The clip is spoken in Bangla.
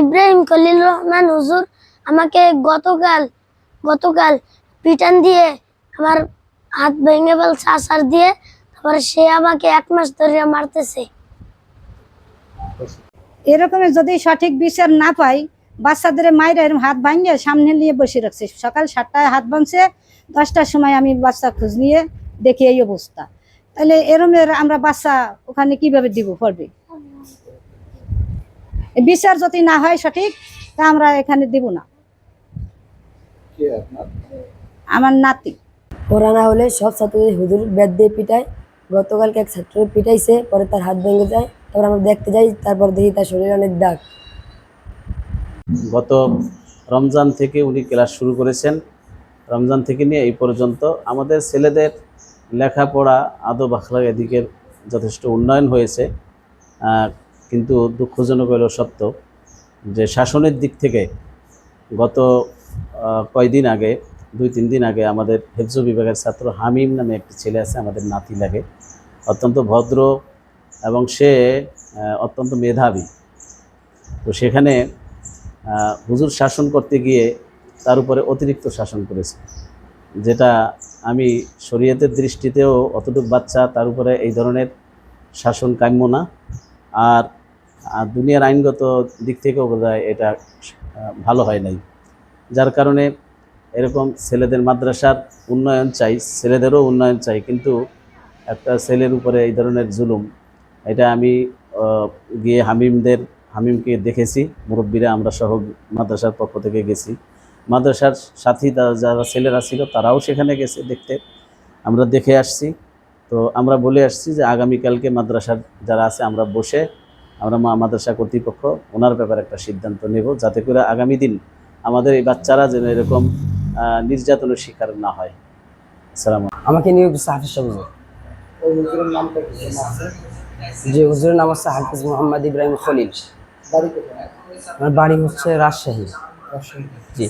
ইব্রাহিম খলিল রহমান হুজুর আমাকে গতকাল গতকাল পিটান দিয়ে আমার হাত ভেঙে ফেলছে আসার দিয়ে, তারপরে সে আমাকে এক মাস ধরে মারতেছে। এরকমের যদি সঠিক বিচার না পাই, বাচ্চাদের মায়েরা হাত ভাঙিয়ে সামনে নিয়ে বসে রাখছে। সকাল সাতটায় হাত ভাঙছে, দশটার সময় আমি বাচ্চা খোঁজ নিয়ে দেখি এই অবস্থা। তাহলে এরমের আমরা বাচ্চা ওখানে কীভাবে দিব পড়বে? বিচার যদি না হয় সঠিক তা আমরা এখানে দিব না। আমার নাতি। ওরা না হলে সব ছাত্রদের হুজুর ব্যাট দিয়ে পিটায়। গতকালকে এক ছাত্র পিটাইছে পরে তার হাত ভেঙে যায়। তারপর আমরা দেখতে যাই তারপর দেখি তার শরীরে অনেক দাগ। গত রমজান থেকে উনি ক্লাস শুরু করেছেন। রমজান থেকে নিয়ে এই পর্যন্ত আমাদের ছেলেদের লেখাপড়া আদব আখলাক এদিকের যথেষ্ট উন্নয়ন হয়েছে। কিন্তু দুঃখজনক হলেও সত্য যে শাসনের দিক থেকে গত কয়দিন আগে, দুই, তিন দিন আগে আমাদের হেফজ বিভাগের ছাত্র হামিম নামে একটি ছেলে আছে, আমাদের নাতি লাগে। অত্যন্ত ভদ্র এবং সে অত্যন্ত মেধাবী। তো সেখানে হুজুর শাসন করতে গিয়ে তার উপরে অতিরিক্ত শাসন করেছে, যেটা আমি শরীয়তের দৃষ্টিতেও অতটুকু বাচ্চা, তার উপরে এই ধরনের শাসন কাম্য না। আর আর দুনিয়ার আইনগত দিক থেকেও বোধ এটা ভালো হয় নাই। যার কারণে এরকম ছেলেদের মাদ্রাসার উন্নয়ন চাই, ছেলেদেরও উন্নয়ন চাই, কিন্তু একটা ছেলের উপরে এই ধরনের জুলুম, এটা আমি গিয়ে হামিমদের, হামিমকে দেখেছি, মুরব্বীরা, আমরা সহ মাদ্রাসার পক্ষ থেকে গেছি। মাদ্রাসার সাথী যারা ছেলেরা ছিল, তারাও সেখানে গেছে দেখতে। আমরা দেখে আসছি। তো আমরা বলে আসছি যে, আগামীকালকে মাদ্রাসার যারা আছে, আমরা বসে আমরা মা মাদ্রাসা কর্তৃপক্ষ ওনার ব্যাপারে একটা সিদ্ধান্ত নেব যাতে করে আগামী দিন আমাদের এই বাচ্চারা যেন এরকম নির্যাতনের শিকার না হয়। সালাম আমাকে নিয়োগ হাফিজ যে হুজুরের নাম হচ্ছে হাফিজ মোহাম্মদ ইব্রাহিম খলিল। আমার বাড়ি হচ্ছে রাজশাহী। জি।